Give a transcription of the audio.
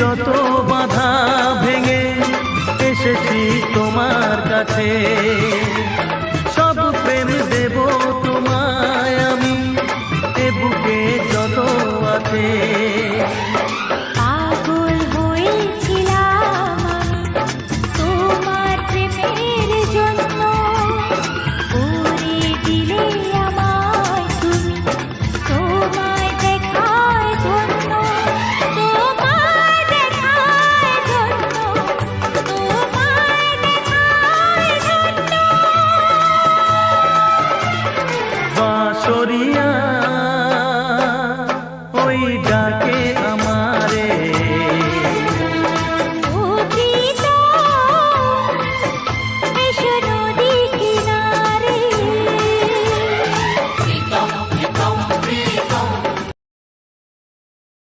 যত বাধা ভেঙে এসেছি তোমার কাছে। সব প্রেম দেব তোমায় আমি, এ বুকে যত আছে। বাঁশরিয়া ওই ডাকে